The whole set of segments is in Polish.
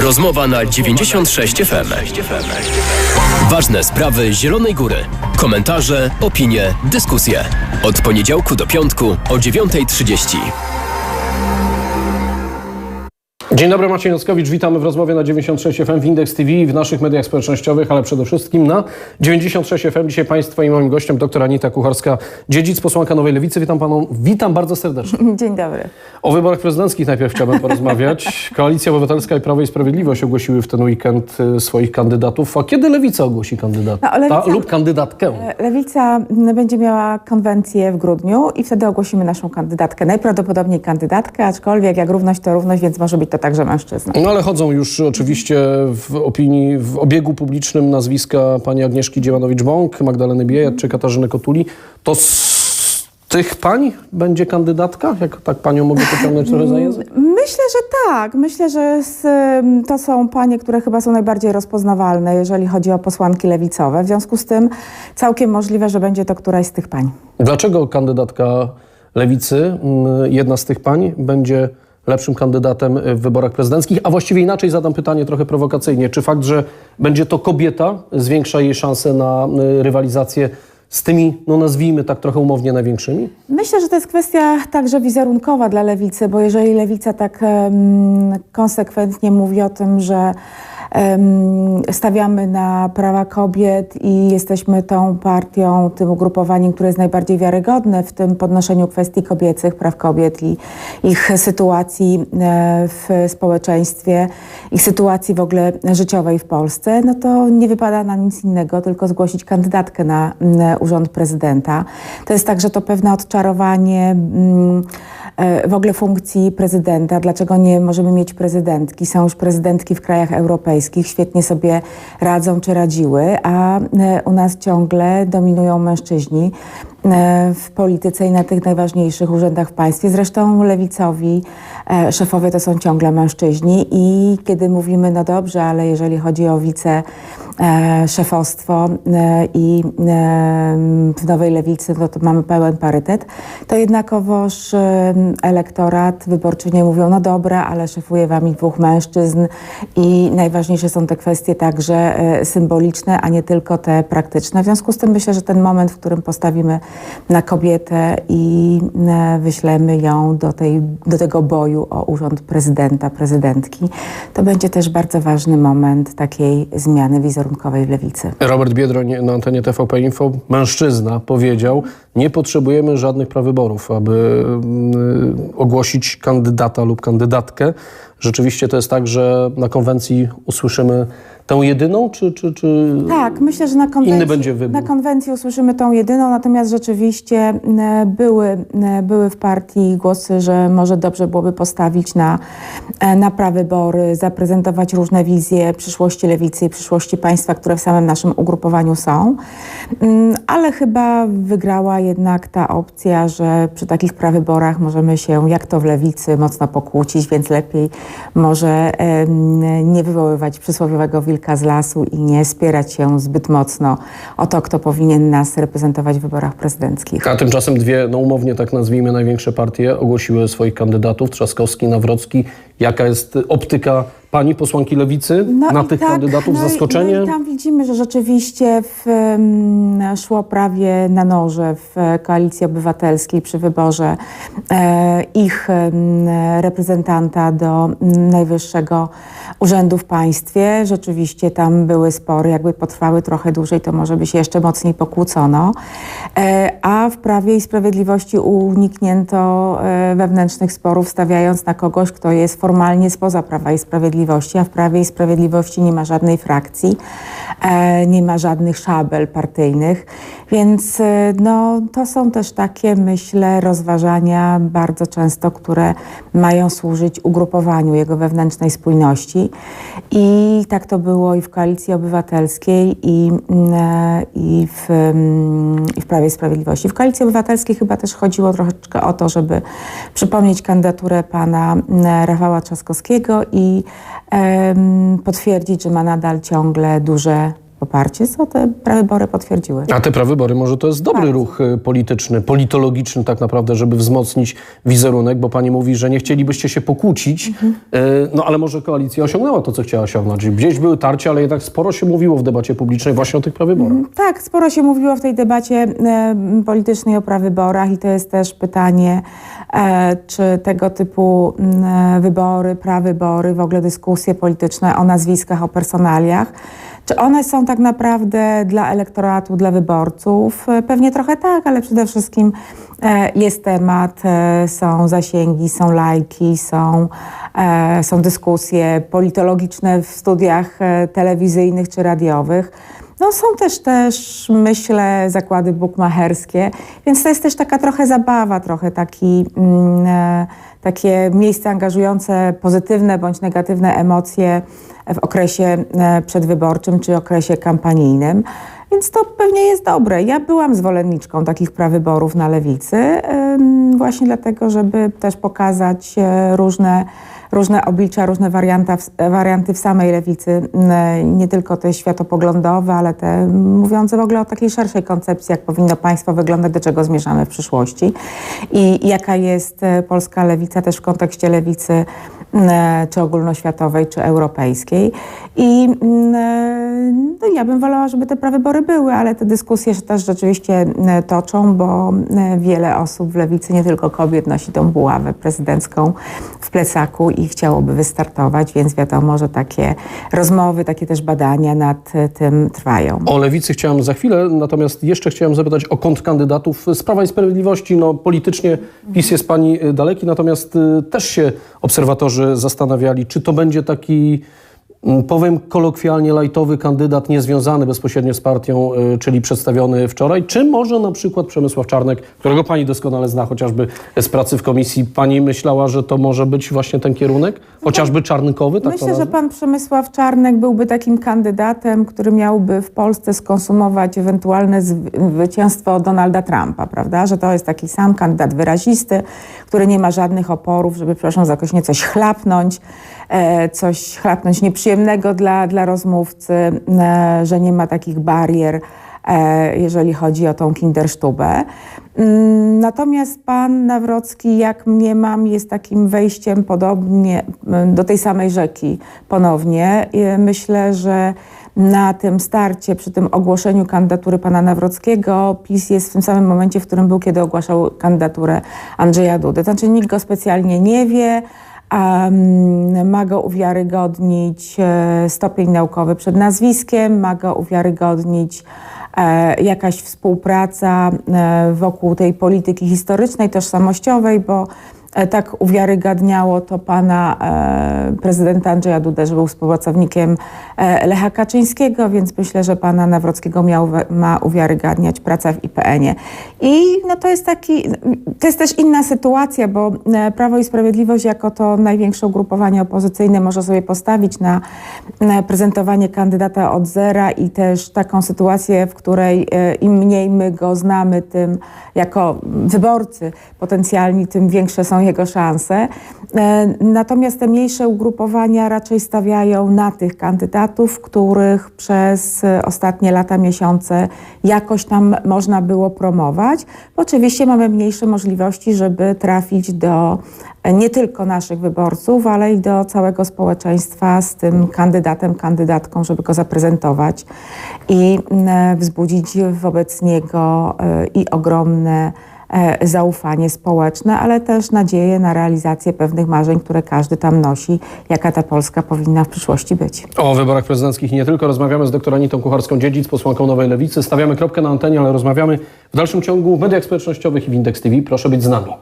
Rozmowa na 96 FM. Ważne sprawy Zielonej Góry. Komentarze, opinie, dyskusje. Od poniedziałku do piątku o 9.30. Dzień dobry, Maciej Nockowicz. Witamy w rozmowie na 96 FM w Index TV i w naszych mediach społecznościowych, ale przede wszystkim na 96 FM. Dzisiaj Państwa i moim gościem dr Anita Kucharska-Dziedzic, posłanka Nowej Lewicy. Witam Panią, witam bardzo serdecznie. Dzień dobry. O wyborach prezydenckich najpierw chciałbym porozmawiać. Koalicja Obywatelska i Prawo i Sprawiedliwość ogłosiły w ten weekend y, swoich kandydatów. A kiedy Lewica ogłosi kandydata No, Lewica- lub kandydatkę? Lewica m, będzie miała konwencję w grudniu i wtedy ogłosimy naszą kandydatkę. Najprawdopodobniej kandydatkę, aczkolwiek jak równość to równość, więc może być to także mężczyzna. No ale chodzą już oczywiście w opinii, w obiegu publicznym nazwiska pani Agnieszki Dziewanowicz-Bąk, Magdaleny Biejat czy Katarzyny Kotuli. To z tych pań będzie kandydatka? Jak tak panią mogę pociągnąć trochę za język? Myślę, że tak. Myślę, że z, to są panie, które chyba są najbardziej rozpoznawalne, jeżeli chodzi o posłanki lewicowe. W związku z tym całkiem możliwe, że będzie to któraś z tych pań. Dlaczego kandydatka lewicy, mm, jedna z tych pań, będzie lepszym kandydatem w wyborach prezydenckich? A właściwie inaczej zadam pytanie trochę prowokacyjnie. Czy fakt, że będzie to kobieta, zwiększa jej szanse na y, rywalizację z tymi, no nazwijmy tak trochę umownie, największymi? Myślę, że to jest kwestia także wizerunkowa dla lewicy, bo jeżeli lewica tak em, konsekwentnie mówi o tym, że stawiamy na prawa kobiet i jesteśmy tą partią, tym ugrupowaniem, które jest najbardziej wiarygodne w tym podnoszeniu kwestii kobiecych, praw kobiet i ich sytuacji e, w społeczeństwie, ich sytuacji w ogóle życiowej w Polsce, no to nie wypada na nic innego, tylko zgłosić kandydatkę na urząd prezydenta. To jest także to pewne odczarowanie w ogóle funkcji prezydenta. Dlaczego nie możemy mieć prezydentki? Są już prezydentki w krajach europejskich, świetnie sobie radzą czy radziły, a e, u nas ciągle dominują mężczyźni e, w polityce i na tych najważniejszych urzędach w państwie. Zresztą lewicowi e, szefowie to są ciągle mężczyźni i kiedy mówimy, no dobrze, ale jeżeli chodzi o wice e, szefostwo e, i e, w Nowej Lewicy, no to mamy pełen parytet, to jednakowoż e, elektorat wyborczynie mówią, no dobra, ale szefuje wami dwóch mężczyzn i najważniejsze są te kwestie także e, symboliczne, a nie tylko te praktyczne. W związku z tym myślę, że ten moment, w którym postawimy na kobietę i e, wyślemy ją do, tej, do tego boju o urząd prezydenta, prezydentki, to będzie też bardzo ważny moment takiej zmiany w lewicy. Robert Biedroń na antenie TVP Info, mężczyzna, powiedział, nie potrzebujemy żadnych prawyborów, aby mm, ogłosić kandydata lub kandydatkę. Rzeczywiście to jest tak, że na konwencji usłyszymy tę jedyną, czy... czy, czy... Tak, myślę, że na konwencji, Inny będzie wybór. na konwencji usłyszymy tą jedyną, natomiast rzeczywiście e, były, e, były w partii głosy, że może dobrze byłoby postawić na, e, na prawybory, zaprezentować różne wizje przyszłości lewicy i przyszłości państwa, które w samym naszym ugrupowaniu są. Mm, Ale chyba wygrała jednak ta opcja, że przy takich prawyborach możemy się, jak to w lewicy, mocno pokłócić, więc lepiej może nie wywoływać przysłowiowego wilka z lasu i nie spierać się zbyt mocno o to, kto powinien nas reprezentować w wyborach prezydenckich. A tymczasem dwie, no umownie tak nazwijmy, największe partie ogłosiły swoich kandydatów, Trzaskowski, Nawrocki. Jaka jest optyka pani posłanki Lewicy na i tych tak, kandydatów? no i- Zaskoczenie? No i tam widzimy, że rzeczywiście w, mm, szło prawie na noże w e, Koalicji Obywatelskiej przy wyborze e, ich em, reprezentanta do mm, najwyższego urzędu w państwie. Rzeczywiście tam były spory, jakby potrwały trochę dłużej, to może by się jeszcze mocniej pokłócono. E, a w Prawie i Sprawiedliwości uniknięto wewnętrznych sporów, stawiając na kogoś, kto jest formalnie spoza Prawa i Sprawiedliwości, a w Prawie i Sprawiedliwości nie ma żadnej frakcji, e, nie ma żadnych szabel partyjnych, więc e, no, to są też takie, myślę, rozważania bardzo często, które mają służyć ugrupowaniu jego wewnętrznej spójności i tak to było i w Koalicji Obywatelskiej i, mm, e, i, w, mm, i w Prawie i Sprawiedliwości. W Koalicji Obywatelskiej chyba też chodziło troszeczkę o to, żeby przypomnieć kandydaturę pana mm, Rafała Trzaskowskiego i potwierdzić, że ma nadal ciągle duże poparcie, co te prawybory potwierdziły. A te prawybory może to jest dobry Bardzo. ruch y, polityczny, politologiczny tak naprawdę, żeby wzmocnić wizerunek, bo pani mówi, że nie chcielibyście się pokłócić, Mhm. no ale może koalicja osiągnęła to, co chciała osiągnąć. Gdzieś były tarcia, ale jednak sporo się mówiło w debacie publicznej właśnie o tych prawyborach. Tak, sporo się mówiło w tej debacie e, politycznej o prawyborach i to jest też pytanie, e, czy tego typu m, e, wybory, prawybory, w ogóle dyskusje polityczne o nazwiskach, o personaliach, czy one są tak naprawdę dla elektoratu, dla wyborców? E, Pewnie trochę tak, ale przede wszystkim e, jest temat, e, są zasięgi, są lajki, są, są dyskusje politologiczne w studiach telewizyjnych czy radiowych. No są też też, myślę, zakłady bukmacherskie, więc to jest też taka trochę zabawa, trochę taki, mm, takie miejsce angażujące pozytywne bądź negatywne emocje w okresie e, przedwyborczym czy okresie kampanijnym. Więc to pewnie jest dobre. Ja byłam zwolenniczką takich prawyborów na lewicy, właśnie dlatego, żeby też pokazać e, różne różne oblicza, różne warianta, warianty w samej lewicy, m, nie tylko te światopoglądowe, ale te mówiące w ogóle o takiej szerszej koncepcji, jak powinno państwo wyglądać, do czego zmierzamy w przyszłości. I jaka jest e, polska lewica też w kontekście lewicy czy ogólnoświatowej, czy europejskiej. I m, e, no, ja bym wolała, żeby te prawybory były, ale te dyskusje się też rzeczywiście m, toczą, bo wiele osób w lewicy, nie tylko kobiet, nosi tą buławę prezydencką w plecaku i chciałoby wystartować, więc wiadomo, że takie rozmowy, takie też badania nad e, tym trwają. O lewicy chciałem za chwilę, natomiast jeszcze chciałem zapytać o kontrkandydatów z Prawa i Sprawiedliwości. No, politycznie PiS jest pani daleki, natomiast też się obserwatorzy zastanawiali, czy to będzie taki, powiem kolokwialnie, lajtowy kandydat niezwiązany bezpośrednio z partią, y, czyli przedstawiony wczoraj, czy może na przykład Przemysław Czarnek, którego pani doskonale zna chociażby z pracy w komisji. Pani myślała, że to może być właśnie ten kierunek? Chociażby czarnkowy? Tak Myślę, że pan Przemysław Czarnek byłby takim kandydatem, który miałby w Polsce skonsumować ewentualne zwy- zwycięstwo Donalda Trumpa, prawda? Że to jest taki sam kandydat wyrazisty, który nie ma żadnych oporów, żeby, przepraszam, za jakoś nie coś chlapnąć, coś chlapnąć nieprzyjemnego dla, dla rozmówcy, e, że nie ma takich barier, e, jeżeli chodzi o tą kindersztubę. Mm, Natomiast pan Nawrocki, jak mniemam, jest takim wejściem podobnie mm, do tej samej rzeki ponownie. Myślę, że na tym starcie, przy tym ogłoszeniu kandydatury pana Nawrockiego, PiS jest w tym samym momencie, w którym był, kiedy ogłaszał kandydaturę Andrzeja Dudy. Znaczy nikt go specjalnie nie wie, ma go uwiarygodnić e, stopień naukowy przed nazwiskiem, ma go uwiarygodnić e, jakaś współpraca e, wokół tej polityki historycznej, tożsamościowej, bo tak uwiarygadniało to pana e, prezydenta Andrzeja Dudę, że był współpracownikiem e, Lecha Kaczyńskiego, więc myślę, że pana Nawrockiego miał, ma uwiarygadniać praca w IPN-ie. I no, to jest taki, to jest też inna sytuacja, bo e, Prawo i Sprawiedliwość jako to największe ugrupowanie opozycyjne może sobie postawić na, na prezentowanie kandydata od zera i też taką sytuację, w której e, im mniej my go znamy, tym jako wyborcy potencjalni, tym większe są jego szanse. E, Natomiast te mniejsze ugrupowania raczej stawiają na tych kandydatów, których przez e, ostatnie lata, miesiące jakoś tam można było promować. Oczywiście mamy mniejsze możliwości, żeby trafić do e, nie tylko naszych wyborców, ale i do całego społeczeństwa z tym kandydatem, kandydatką, żeby go zaprezentować i mm, wzbudzić wobec niego e, i ogromne e, zaufanie społeczne, ale też nadzieję na realizację pewnych marzeń, które każdy tam nosi, jaka ta Polska powinna w przyszłości być. O wyborach prezydenckich nie tylko. Rozmawiamy z dr Anitą Kucharską-Dziedzic, posłanką Nowej Lewicy. Stawiamy kropkę na antenie, ale rozmawiamy w dalszym ciągu w mediach społecznościowych i w Index TV. Proszę być z nami.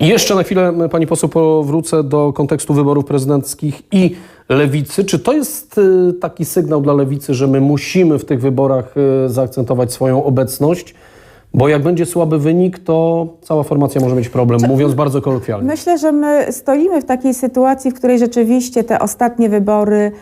I jeszcze na chwilę, pani poseł, powrócę do kontekstu wyborów prezydenckich i lewicy. Czy to jest y, taki sygnał dla lewicy, że my musimy w tych wyborach y, zaakcentować swoją obecność? Bo jak będzie słaby wynik, to cała formacja może mieć problem, mówiąc bardzo kolokwialnie. Myślę, że my stoimy w takiej sytuacji, w której rzeczywiście te ostatnie wybory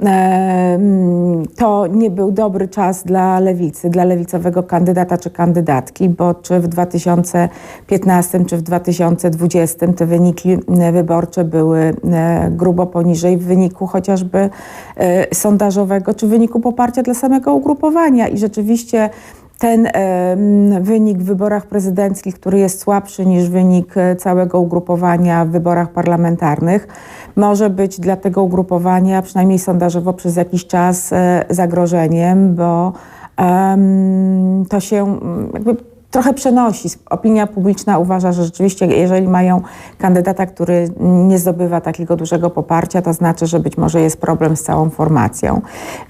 em, to nie był dobry czas dla lewicy, dla lewicowego kandydata czy kandydatki, bo czy w 2015 czy w 2020 te wyniki e, wyborcze były e, grubo poniżej wyniku chociażby e, sondażowego czy wyniku poparcia dla samego ugrupowania i rzeczywiście ten wynik w wyborach prezydenckich, który jest słabszy niż wynik e, całego ugrupowania w wyborach parlamentarnych, może być dla tego ugrupowania, przynajmniej sondażowo przez jakiś czas, e, zagrożeniem, bo to się jakby trochę przenosi. Opinia publiczna uważa, że rzeczywiście, jeżeli mają kandydata, który nie zdobywa takiego dużego poparcia, to znaczy, że być może jest problem z całą formacją.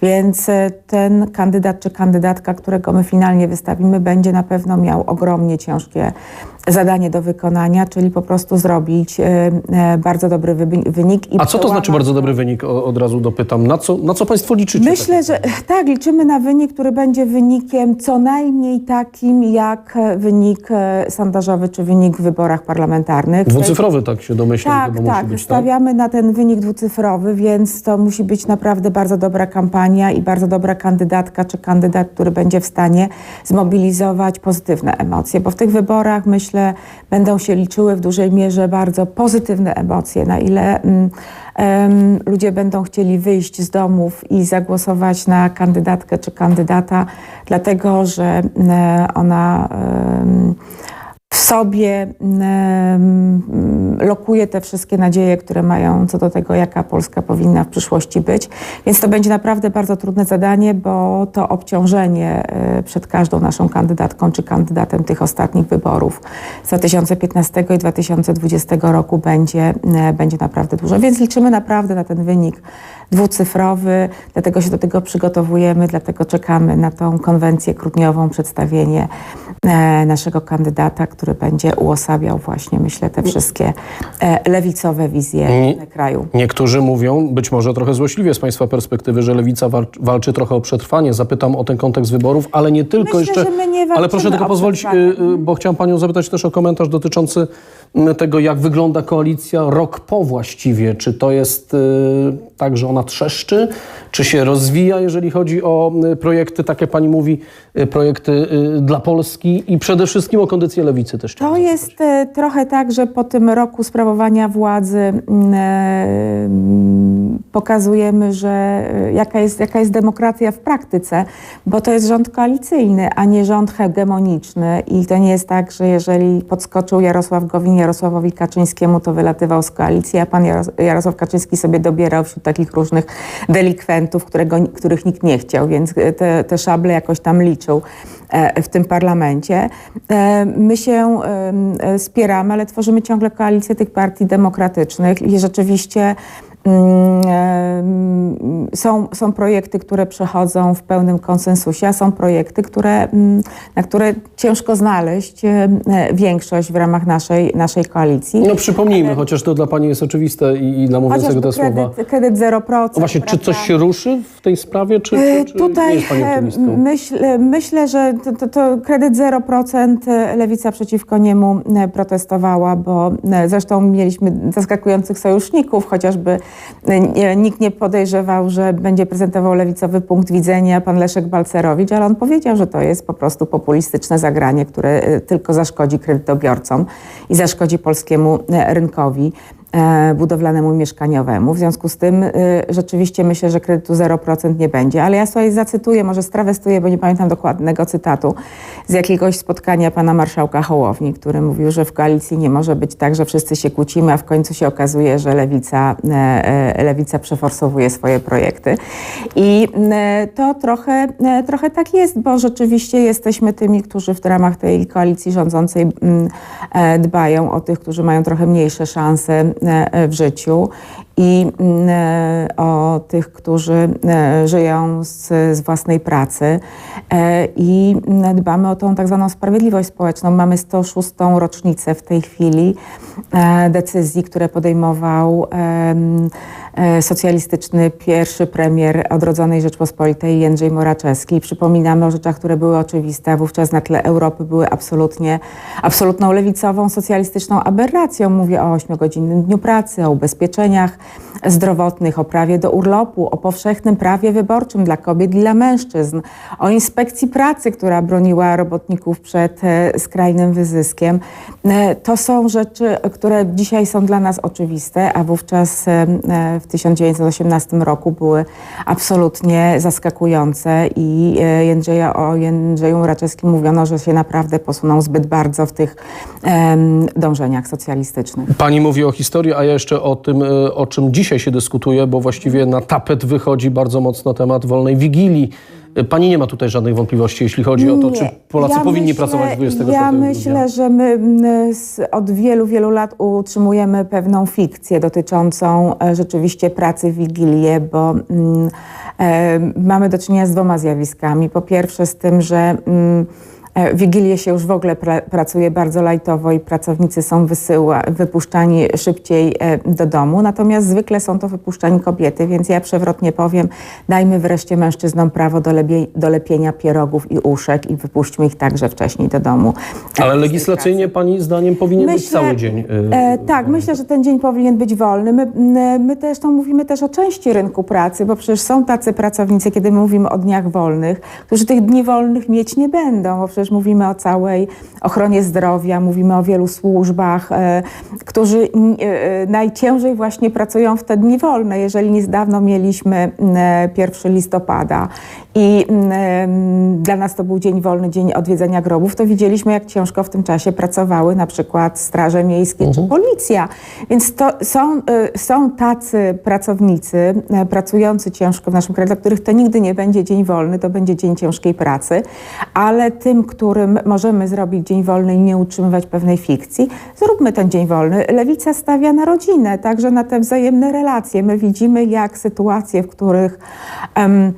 Więc e, ten kandydat czy kandydatka, którego my finalnie wystawimy, będzie na pewno miał ogromnie ciężkie zadanie do wykonania, czyli po prostu zrobić e, e, bardzo dobry wynik. I A co to znaczy bardzo dobry wynik? Od razu dopytam. Na co, na co państwo liczycie? Myślę, że tak, liczymy na wynik, który będzie wynikiem co najmniej takim jak wynik e, sondażowy czy wynik w wyborach parlamentarnych. Dwucyfrowy, tak się domyślam, Tak, tak. musi być, tak? Stawiamy na ten wynik dwucyfrowy, więc to musi być naprawdę bardzo dobra kampania i bardzo dobra kandydatka czy kandydat, który będzie w stanie zmobilizować pozytywne emocje, bo w tych wyborach myślę będą się liczyły w dużej mierze bardzo pozytywne emocje, na ile mm, ludzie będą chcieli wyjść z domów i zagłosować na kandydatkę czy kandydata, dlatego że mm, ona w sobie lokuje te wszystkie nadzieje, które mają co do tego, jaka Polska powinna w przyszłości być. Więc to będzie naprawdę bardzo trudne zadanie, bo to obciążenie e, przed każdą naszą kandydatką czy kandydatem tych ostatnich wyborów z 2015 i 2020 roku będzie, e, będzie naprawdę dużo. Więc liczymy naprawdę na ten wynik dwucyfrowy, dlatego się do tego przygotowujemy, dlatego czekamy na tą konwencję grudniową, przedstawienie e, naszego kandydata, który będzie uosabiał właśnie, myślę, te wszystkie e, lewicowe wizje Nie- kraju. Niektórzy mówią, być może trochę złośliwie z Państwa perspektywy, że Lewica walcz, walczy trochę o przetrwanie. Zapytam o ten kontekst wyborów, ale nie tylko Myślę, jeszcze. ale proszę tylko pozwolić, y, y, bo chciałem Panią zapytać też o komentarz dotyczący tego, jak wygląda koalicja rok po właściwie. Czy to jest tak, że ona trzeszczy, czy się rozwija, jeżeli chodzi o projekty, tak jak Pani mówi, projekty dla Polski i przede wszystkim o kondycję Lewicy też. To jest e, trochę tak, że po tym roku sprawowania władzy mm, e, mm, pokazujemy, że e, jaka jest, jaka jest demokracja w praktyce, bo to jest rząd koalicyjny, a nie rząd hegemoniczny i to nie jest tak, że jeżeli podskoczył Jarosław Gowin Jarosławowi Kaczyńskiemu, to wylatywał z koalicji, a pan Jaros Jarosław Kaczyński sobie dobierał wśród takich różnych delikwentów, którego, których nikt nie chciał, więc te, te szable jakoś tam liczył w tym parlamencie. E, My się e, spieramy, ale tworzymy ciągle koalicję tych partii demokratycznych i rzeczywiście mm, są, są projekty, które przechodzą w pełnym konsensusie, a są projekty, które, mm, na które ciężko znaleźć e, większość w ramach naszej, naszej koalicji. No przypomnijmy, chociaż to dla Pani jest oczywiste i, i dla mówiącego te Chociażby słowa. kredyt, kredyt 0%. No właśnie, czy coś się ruszy w tej sprawie, czy, E, czy, czy Tutaj nie jest Pani e, myśl, myślę, że to, to, to kredyt 0% e, lewica przeciwko niemu protestowała, bo zresztą mieliśmy zaskakujących sojuszników, chociażby nikt nie podejrzewał, że będzie prezentował lewicowy punkt widzenia pan Leszek Balcerowicz, ale on powiedział, że to jest po prostu populistyczne zagranie, które e, tylko zaszkodzi kredytobiorcom i zaszkodzi polskiemu e, rynkowi budowlanemu i mieszkaniowemu. W związku z tym y, rzeczywiście myślę, że kredytu 0% nie będzie. Ale ja sobie zacytuję, może strawestuję, bo nie pamiętam dokładnego cytatu, z jakiegoś spotkania pana marszałka Hołowni, który mówił, że w koalicji nie może być tak, że wszyscy się kłócimy, a w końcu się okazuje, że lewica, e, e, lewica przeforsowuje swoje projekty. I e, to trochę, e, trochę tak jest, bo rzeczywiście jesteśmy tymi, którzy w ramach tej koalicji rządzącej mm, e, dbają o tych, którzy mają trochę mniejsze szanse e, w życiu i mm, e, o tych, którzy e, żyją z, z własnej pracy E, i mm, dbamy o tą tak zwaną sprawiedliwość społeczną. Mamy 106. rocznicę w tej chwili e, decyzji, które podejmował e, socjalistyczny pierwszy premier odrodzonej Rzeczpospolitej Jędrzej Moraczewski. Przypominamy o rzeczach, które były oczywiste, a wówczas na tle Europy były absolutnie, absolutną lewicową, socjalistyczną aberracją. Mówię o ośmiogodzinnym dniu pracy, o ubezpieczeniach zdrowotnych, o prawie do urlopu, o powszechnym prawie wyborczym dla kobiet i dla mężczyzn, o inspekcji pracy, która broniła robotników przed e, skrajnym wyzyskiem. E, To są rzeczy, które dzisiaj są dla nas oczywiste, a wówczas e, w 1918 roku były absolutnie zaskakujące i Jędrzeja, o Jędrzeju Moraczewskim mówiono, że się naprawdę posunął zbyt bardzo w tych dążeniach socjalistycznych. Pani mówi o historii, a ja jeszcze o tym, e, o czym dzisiaj się dyskutuje, bo właściwie na tapet wychodzi bardzo mocno temat wolnej Wigilii. E, Pani nie ma tutaj żadnych wątpliwości, jeśli chodzi o to, czy. Polacy Ja powinni myślę- pracować 24 Ja myślę, że my od wielu, wielu lat utrzymujemy pewną fikcję dotyczącą e, rzeczywiście pracy w Wigilię, bo mm, e, mamy do czynienia z dwoma zjawiskami. Po pierwsze z tym, że mm, Wigilię się już w ogóle pra, pracuje bardzo lajtowo i pracownicy są wysyła, wypuszczani szybciej e, do domu, natomiast zwykle są to wypuszczani kobiety, więc ja przewrotnie powiem, dajmy wreszcie mężczyznom prawo do, do lepienia pierogów i uszek i wypuśćmy ich także wcześniej do domu. Ale E, tej legislacyjnie pani zdaniem powinien być Myślę- cały dzień. e, E, tak, myślę, że ten dzień powinien być wolny. My, my też to mówimy też o części rynku pracy, bo przecież są tacy pracownicy, kiedy my mówimy o dniach wolnych, którzy tych dni wolnych mieć nie będą, bo przecież mówimy o całej ochronie zdrowia, mówimy o wielu służbach, e, którzy n- e, najciężej właśnie pracują w te dni wolne. Jeżeli niedawno mieliśmy m, 1 listopada i dla nas to był dzień wolny, dzień odwiedzania grobów, to widzieliśmy, jak ciężko w tym czasie pracowały na przykład straże miejskie czy policja. Więc to są, są tacy pracownicy pracujący ciężko w naszym kraju, dla których to nigdy nie będzie dzień wolny, to będzie dzień ciężkiej pracy, ale tym, którym możemy zrobić dzień wolny i nie utrzymywać pewnej fikcji, zróbmy ten dzień wolny. Lewica stawia na rodzinę, także na te wzajemne relacje. My widzimy, jak sytuacje, w których e,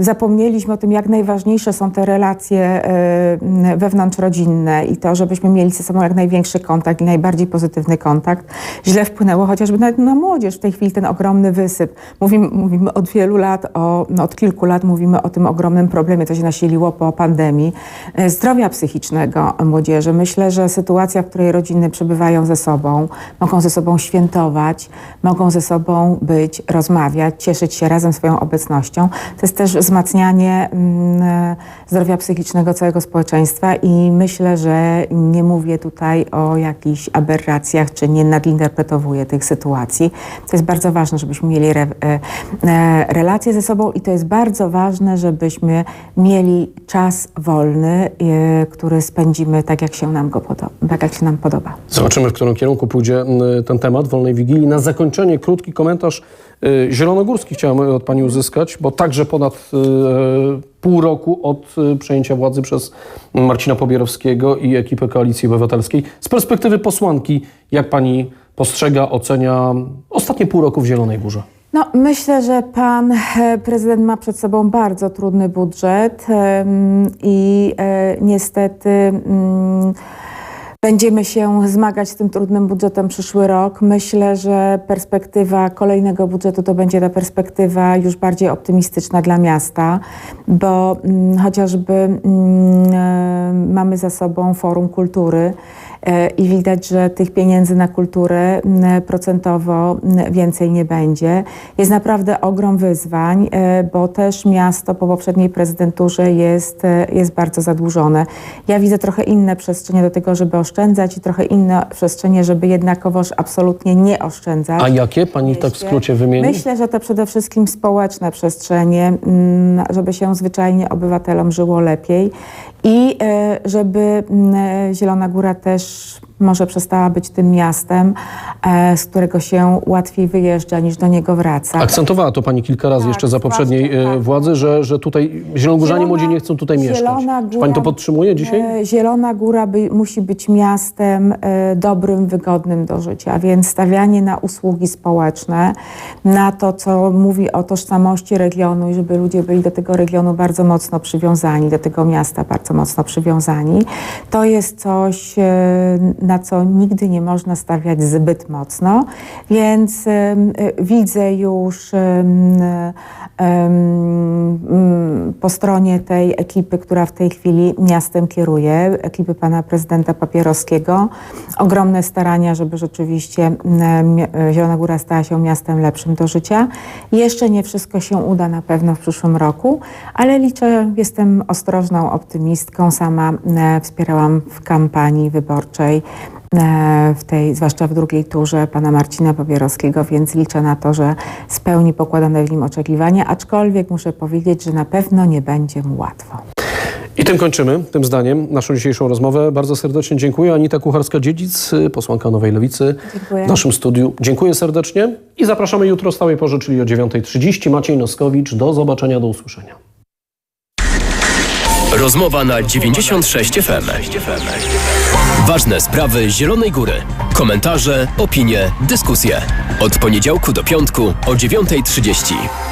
zapomnieliśmy o tym, jak najważniejsze są te relacje e, wewnątrzrodzinne i to, żebyśmy mieli ze sobą jak największy kontakt i najbardziej pozytywny kontakt, źle wpłynęło chociażby nawet na młodzież. W tej chwili ten ogromny wysyp. Mówimy, mówimy od wielu lat, o, no od kilku lat mówimy o tym ogromnym problemie, co się nasiliło po pandemii, e, zdrowia psychicznego młodzieży. Myślę, że sytuacja, w której rodziny przebywają ze sobą, mogą ze sobą świętować, mogą ze sobą być, rozmawiać, cieszyć się razem swoją obecnością. To jest też wzmacnianie mm, zdrowia psychicznego całego społeczeństwa i myślę, że nie mówię tutaj o jakichś aberracjach, czy nie nadinterpretowuję tych sytuacji. To jest bardzo ważne, żebyśmy mieli re, e, e, relacje ze sobą i to jest bardzo ważne, żebyśmy mieli czas wolny, e, który spędzimy tak, jak się nam go podoba. Tak, jak się nam podoba. Zobaczymy, w którym kierunku pójdzie m, ten temat wolnej Wigilii. Na zakończenie krótki komentarz zielonogórski chciałem od Pani uzyskać, bo także ponad y, pół roku od y, przejęcia władzy przez Marcina Pobierowskiego i ekipę Koalicji Obywatelskiej. Z perspektywy posłanki, jak Pani postrzega, ocenia ostatnie pół roku w Zielonej Górze? No, myślę, że pan e, prezydent ma przed sobą bardzo trudny budżet i e, niestety mm, będziemy się zmagać z tym trudnym budżetem przyszły rok. Myślę, że perspektywa kolejnego budżetu to będzie ta perspektywa już bardziej optymistyczna dla miasta, bo mm, chociażby mm, e, mamy za sobą Forum Kultury, i widać, że tych pieniędzy na kulturę procentowo więcej nie będzie. Jest naprawdę ogrom wyzwań, e, bo też miasto po poprzedniej prezydenturze jest, e, jest bardzo zadłużone. Ja widzę trochę inne przestrzenie do tego, żeby oszczędzać i trochę inne przestrzenie, żeby jednakowoż absolutnie nie oszczędzać. A jakie Pani tak w skrócie wymieni? Myślę, że to przede wszystkim społeczne przestrzenie, żeby się zwyczajnie obywatelom żyło lepiej i e, żeby mm, e, Zielona Góra też może przestała być tym miastem, e, z którego się łatwiej wyjeżdża niż do niego wraca. Akcentowała to Pani kilka razy Tak, jeszcze za poprzedniej e, tak. władzy, że, że tutaj zielonogórzanie młodzi nie chcą tutaj mieszkać. Zielona Czy Pani to Góra- podtrzymuje dzisiaj? E, Zielona Góra by, musi być miastem dobrym, wygodnym do życia, więc stawianie na usługi społeczne, na to, co mówi o tożsamości regionu i żeby ludzie byli do tego regionu bardzo mocno przywiązani, do tego miasta bardzo mocno przywiązani, to jest coś, na co nigdy nie można stawiać zbyt mocno, więc e, widzę już po stronie tej ekipy, która w tej chwili miastem kieruje, ekipy pana prezydenta Papierowskiego, ogromne starania, żeby rzeczywiście e, Zielona Góra stała się miastem lepszym do życia. Jeszcze nie wszystko się uda na pewno w przyszłym roku, ale liczę, jestem ostrożną optymistką. Sama wspierałam w kampanii wyborczej w tej, zwłaszcza w drugiej turze pana Marcina Papierowskiego, więc liczę na to, że spełni pokładane w nim oczekiwania, aczkolwiek muszę powiedzieć, że na pewno nie będzie mu łatwo. I tym kończymy, tym zdaniem, naszą dzisiejszą rozmowę. Bardzo serdecznie dziękuję. Anita Kucharska-Dziedzic, posłanka Nowej Lewicy Dziękuję. w naszym studiu. Dziękuję serdecznie i zapraszamy jutro o stałej porze, czyli o 9.30. Maciej Noskowicz. Do zobaczenia, do usłyszenia. Rozmowa na 96 FM. Ważne sprawy Zielonej Góry. Komentarze, opinie, dyskusje. Od poniedziałku do piątku o 9.30.